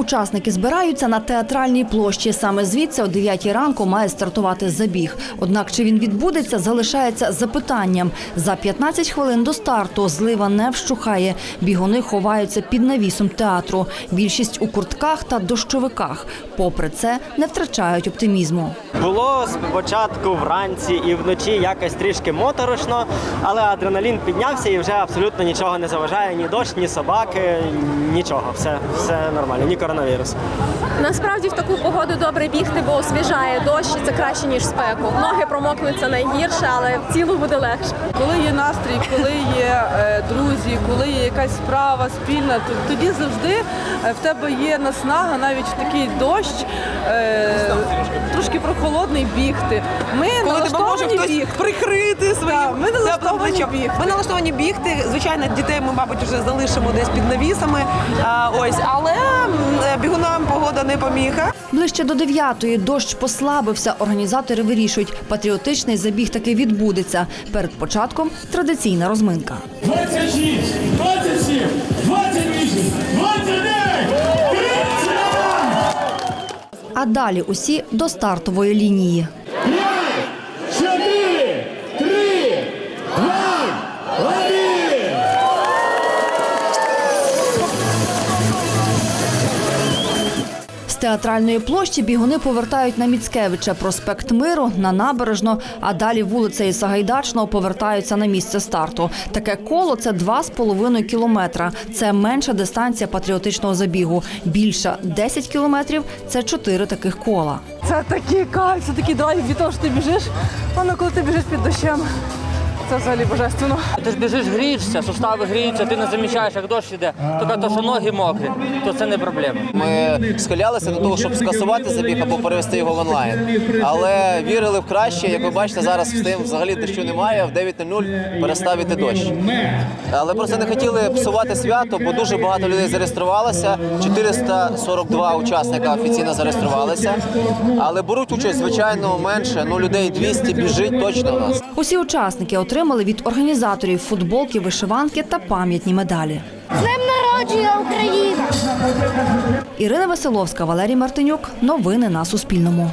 Учасники збираються на театральній площі. Саме звідси о 9 ранку має стартувати забіг. Однак чи він відбудеться, залишається запитанням. За 15 хвилин до старту злива не вщухає. Бігуни ховаються під навісом театру. Більшість у куртках та дощовиках. Попри це, не втрачають оптимізму. Було спочатку вранці і вночі якось трішки моторошно, але адреналін піднявся і вже абсолютно нічого не заважає. Ні дощ, ні собаки, нічого. Все, все нормально, ні коронавірус. Насправді в таку погоду добре бігти, бо освіжає дощ, і це краще ніж спеку. Ноги промокнуть це найгірше, але в цілу буде легше. Коли є настрій, коли є е, друзі, коли є якась справа спільна, то тоді завжди е, в тебе є наснага навіть в такий дощ, е, прохолодний бігти. Ми коли тебе може хтось бігти. прикрити своїм Так, ми теплим налаштовані бігти. Ми налаштовані бігти. Звичайно, дітей ми, мабуть, вже залишимо десь під навісами. А, ось, але м, е, бігунам погода не поміха. Ближче до дев'ятої дощ послабився. Організатори вирішують, патріотичний забіг таки відбудеться. Перед початком традиційна розминка. 26, 27, А далі усі до стартової лінії. 5, 4, 3, 2, 1! З театральної площі бігуни повертають на Міцкевича, проспект Миру, на набережну, а далі вулицею Сагайдачного повертаються на місце старту. Таке коло це 2,5 кілометра. Це менша дистанція патріотичного забігу. Більша 10 кілометрів це 4 таких кола. Це такий кайф, це такий драйв від того, що ти біжиш. Воно коли ти біжиш під дощем. Це взагалі божественно. Ти ж біжиш, грієшся, сустави гріються, ти не замічаєш, як дощ іде. Тільки то, що ноги мокрі, то це не проблема. Ми схилялися до того, щоб скасувати забіг або перевести його в онлайн. Але вірили в краще. Як ви бачите, зараз з тим взагалі дощу немає. В 9.00 перестав іти дощ. Але просто не хотіли псувати свято, бо дуже багато людей зареєструвалося. 442 учасника офіційно зареєструвалися. Але беруть участь, звичайно, менше. Ну людей 200 біжить точно у нас. Усі учасники отримали від організаторів футболки, вишиванки та пам'ятні медалі. З народження Україна! Ірина Василовська, Валерій Мартинюк. Новини на Суспільному.